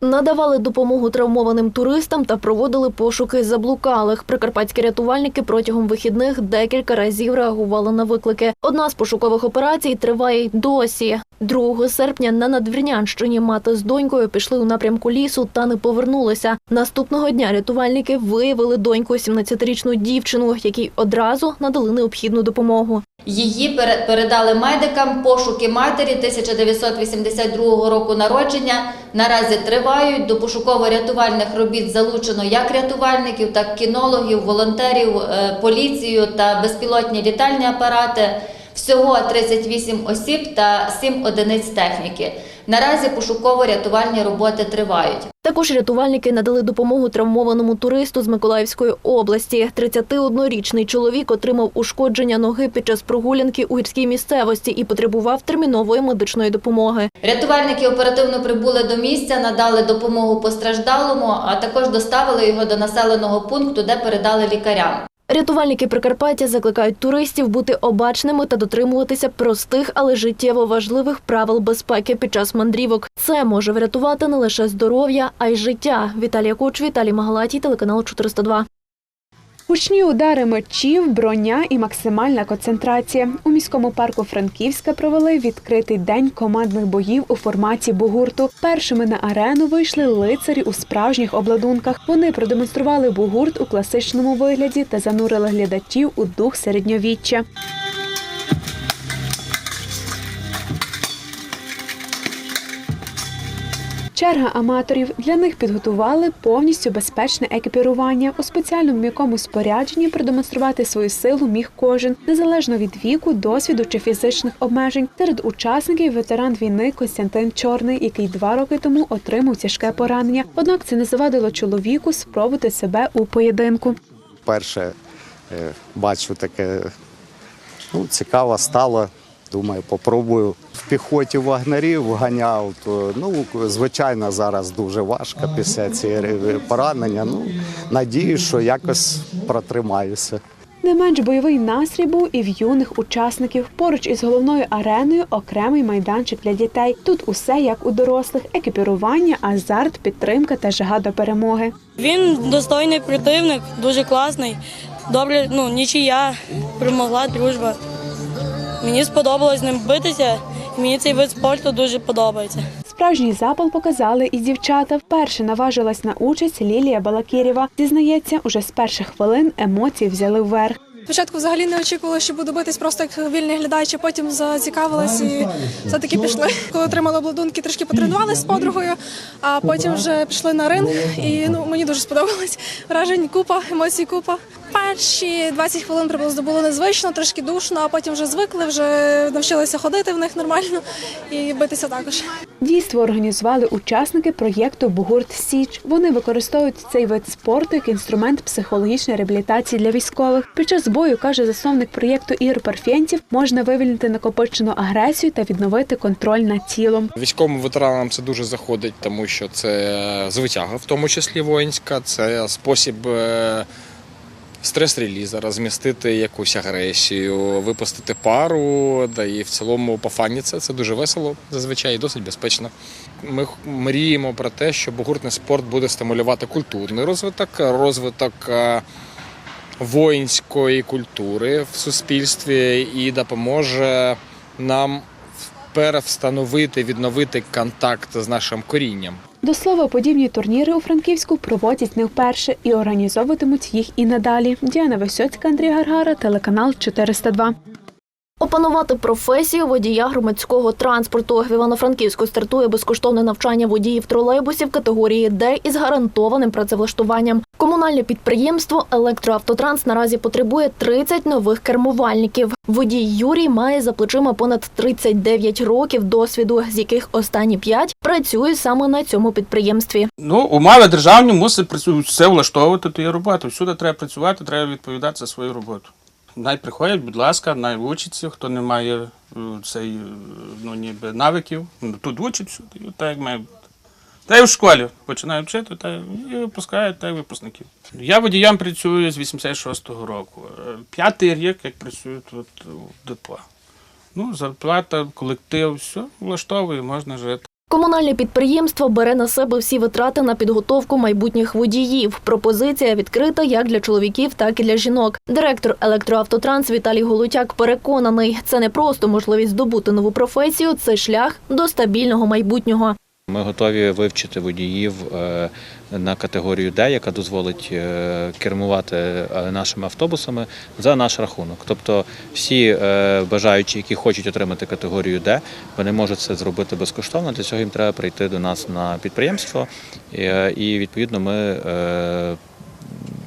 Надавали допомогу травмованим туристам та проводили пошуки заблукалих. Прикарпатські рятувальники протягом вихідних декілька разів реагували на виклики. Одна з пошукових операцій триває й досі. 2 серпня на Надвірнянщині мати з донькою пішли у напрямку лісу та не повернулися. Наступного дня рятувальники виявили доньку 17-річну дівчину, якій одразу надали необхідну допомогу. Її пере- передали медикам. Пошуки матері 1982 року народження наразі тривають. До пошуково-рятувальних робіт залучено як рятувальників, так і кінологів, волонтерів, е, поліцію та безпілотні літальні апарати. Всього 38 осіб та 7 одиниць техніки. Наразі пошуково-рятувальні роботи тривають. Також рятувальники надали допомогу травмованому туристу з Миколаївської області. 31-річний чоловік отримав ушкодження ноги під час прогулянки у гірській місцевості і потребував термінової медичної допомоги. Рятувальники оперативно прибули до місця, надали допомогу постраждалому, а також доставили його до населеного пункту, де передали лікарям. Рятувальники Прикарпаття закликають туристів бути обачними та дотримуватися простих, але життєво важливих правил безпеки під час мандрівок. Це може врятувати не лише здоров'я, а й життя. Віталія Коч, Віталій Магалатій, телеканал 402. Гучні удари мечів, броня і максимальна концентрація. У міському парку Франківська провели відкритий день командних боїв у форматі бугурту. Першими на арену вийшли лицарі у справжніх обладунках. Вони продемонстрували бугурт у класичному вигляді та занурили глядачів у дух середньовіччя. Черга аматорів для них підготували повністю безпечне екіпірування. У спеціальному м'якому спорядженні продемонструвати свою силу міг кожен, незалежно від віку, досвіду чи фізичних обмежень. Серед учасників ветеран війни Костянтин Чорний, який два роки тому отримав тяжке поранення. Однак це не завадило чоловіку спробувати себе у поєдинку. Перше е, бачу таке ну, цікаво стало. Думаю, попробую. В піхоті вагнерів ганяв, то ну, звичайно, зараз дуже важко після цієї поранення. Ну, надію, що якось протримаюся. Не менш бойовий настрій був і в юних учасників. Поруч із головною ареною окремий майданчик для дітей. Тут усе як у дорослих: екіпірування, азарт, підтримка та жага до перемоги. Він достойний противник, дуже класний. Добре, ну нічия перемогла дружба. Мені сподобалось з ним битися, мені цей вид спорту дуже подобається. Справжній запал показали і дівчата. Вперше наважилась на участь Лілія Балакірєва. Зізнається, уже з перших хвилин емоції взяли вверх. Спочатку взагалі не очікувала, що буду битись просто як вільний глядач, а потім зацікавилась і все-таки пішли. Коли отримали обладунки, трішки потренувалися з подругою, а потім вже пішли на ринг, і ну мені дуже сподобалось. Вражень купа, емоцій купа. Перші 20 хвилин приблизно було незвично, трошки душно, а потім вже звикли, вже навчилися ходити в них нормально і битися також. Дійство організували учасники проєкту Бугурт Січ. Вони використовують цей вид спорту як інструмент психологічної реабілітації для військових. Під час бою каже засновник проєкту Ігор Парфєнтів, можна вивільнити накопичену агресію та відновити контроль над тілом. Військовим ветеранам це дуже заходить, тому що це звитяга, в тому числі воїнська, це спосіб е, стрес-реліза, розмістити якусь агресію, випустити пару, да і в цілому по фані це, це дуже весело, зазвичай і досить безпечно. Ми мріємо про те, що бугуртний спорт буде стимулювати культурний розвиток, розвиток е, воїнської культури в суспільстві і допоможе нам перевстановити, відновити контакт з нашим корінням. До слова, подібні турніри у Франківську проводять не вперше і організовуватимуть їх і надалі. Діана Висоцька, Андрій Гаргара, телеканал 402. Опанувати професію водія громадського транспорту. В Івано-Франківську стартує безкоштовне навчання водіїв тролейбусів категорії Д із гарантованим працевлаштуванням. Комунальне підприємство Електроавтотранс наразі потребує 30 нових кермувальників. Водій Юрій має за плечима понад 39 років досвіду, з яких останні 5 працює саме на цьому підприємстві. Ну, умови державні мусить все влаштовувати ту є роботу. Всюди треба працювати, треба відповідати за свою роботу. Най приходять, будь ласка, най учаться, хто не має е, цей, е, ну, ніби навиків, ну, тут учать так як має бути. Та й в школі починають вчити, та і випускають та й випускників. Я водієм працюю з 86-го року. Е, П'ятий рік, як працюю тут в ДПО. Ну, зарплата, колектив, все влаштовує, можна жити. Комунальне підприємство бере на себе всі витрати на підготовку майбутніх водіїв. Пропозиція відкрита як для чоловіків, так і для жінок. Директор електроавтотранс Віталій Голутяк переконаний, це не просто можливість здобути нову професію, це шлях до стабільного майбутнього. Ми готові вивчити водіїв е, на категорію Д, яка дозволить е, кермувати е, нашими автобусами за наш рахунок. Тобто всі бажаючі, які хочуть отримати категорію Д, вони можуть це зробити безкоштовно. Для цього їм треба прийти до нас на підприємство, і відповідно ми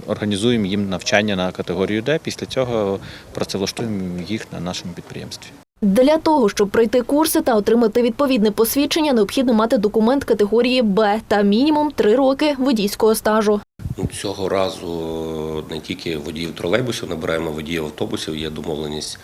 організуємо їм навчання на категорію Д. Після цього працевлаштуємо їх на нашому підприємстві. Для того, щоб пройти курси та отримати відповідне посвідчення, необхідно мати документ категорії Б та мінімум три роки водійського стажу. Ну, Цього разу не тільки водіїв тролейбусів набираємо водіїв автобусів. Є домовленість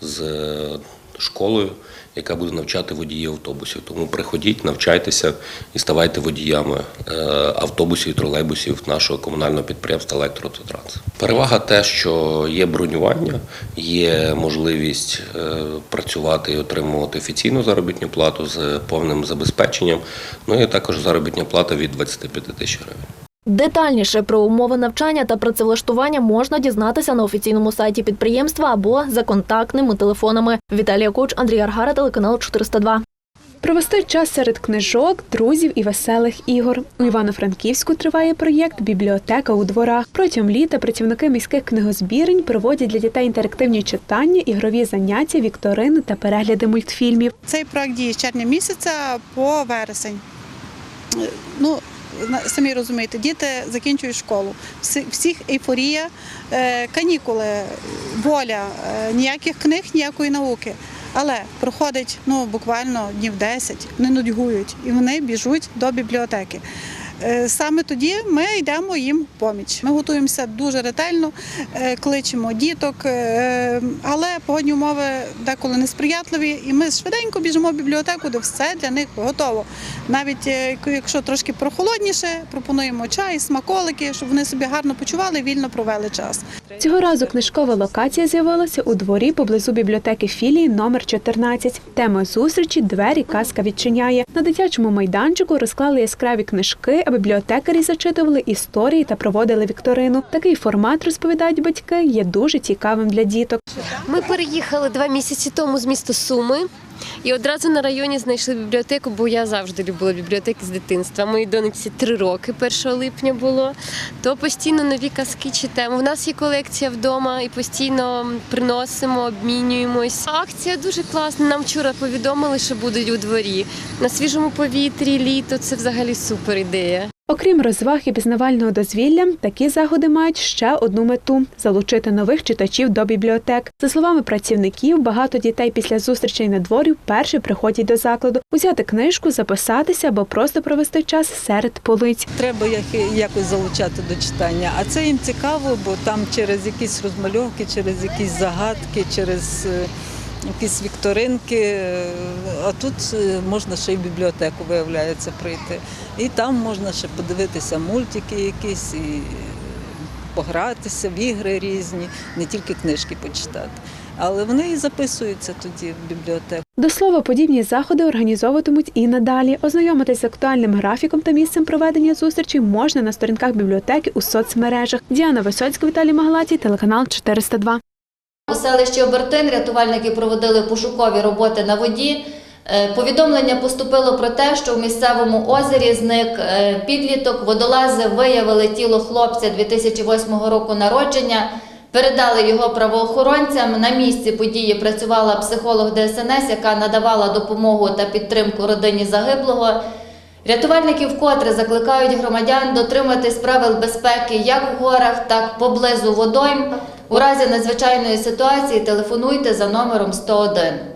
з е, школою, яка буде навчати водіїв автобусів. Тому приходіть, навчайтеся і ставайте водіями е, автобусів і тролейбусів нашого комунального підприємства «Електроавтотранс». Перевага те, що є бронювання, є можливість е, працювати і отримувати офіційну заробітну плату з повним забезпеченням. Ну і також заробітна плата від 25 тисяч гривень. Детальніше про умови навчання та працевлаштування можна дізнатися на офіційному сайті підприємства або за контактними телефонами. Віталія Коч, Андрій Аргара, телеканал 402. Провести час серед книжок, друзів і веселих ігор. У Івано-Франківську триває проєкт Бібліотека у дворах. Протягом літа працівники міських книгозбірень проводять для дітей інтерактивні читання, ігрові заняття, вікторини та перегляди мультфільмів. Цей проект діє з червня місяця по вересень. Е, Ну, самі розумієте, діти закінчують школу. Всіх ейфорія, е, канікули, воля, е, ніяких книг, ніякої науки. Але проходить ну, буквально днів 10, вони нудьгують і вони біжуть до бібліотеки. Е, Саме тоді ми йдемо їм поміч. Ми готуємося дуже ретельно, е, кличемо діток, е, але погодні умови деколи несприятливі, і ми швиденько біжимо в бібліотеку, де все для них готово. Навіть якщо трошки прохолодніше, пропонуємо чай, смаколики, щоб вони собі гарно почували, вільно провели час. Цього разу книжкова локація з'явилася у дворі поблизу бібліотеки філії номер 14. Тема зустрічі двері казка відчиняє. На дитячому майданчику розклали яскраві книжки, бібліотекарі зачитували історії та проводили вікторину. Такий формат розповідають батьки є дуже цікавим для діток. Ми переїхали два місяці тому з міста Суми. І одразу на районі знайшли бібліотеку, бо я завжди любила бібліотеки з дитинства. Моїй доньці три роки 1 липня було. То постійно нові казки читаємо. У нас є колекція вдома і постійно приносимо, обмінюємось. Акція дуже класна. Нам вчора повідомили, що будуть у дворі. На свіжому повітрі, літо це взагалі супер ідея. Окрім розваг і пізнавального дозвілля, такі заходи мають ще одну мету залучити нових читачів до бібліотек. За словами працівників, багато дітей після зустрічей на дворі вперше приходять до закладу, узяти книжку, записатися або просто провести час серед полиць. Треба якось залучати до читання. А це їм цікаво, бо там через якісь розмальовки, через якісь загадки, через е, якісь вікторинки. е, А тут е, можна ще й в бібліотеку, виявляється, прийти. І там можна ще подивитися мультики якісь, і погратися в ігри різні, не тільки книжки почитати. Але вони і записуються тоді в бібліотеку. До слова, подібні заходи організовуватимуть і надалі. Ознайомитись з актуальним графіком та місцем проведення зустрічей можна на сторінках бібліотеки у соцмережах. Діана Висоцька, Віталій Магалатій, телеканал 402. У селищі Обертин рятувальники проводили пошукові роботи на воді. Е, Повідомлення поступило про те, що в місцевому озері зник е, підліток. Водолази виявили тіло хлопця 2008 року народження, передали його правоохоронцям. На місці події працювала психолог ДСНС, яка надавала допомогу та підтримку родині загиблого. Рятувальники вкотре закликають громадян дотриматись правил безпеки як в горах, так поблизу водойм. У разі надзвичайної ситуації телефонуйте за номером 101.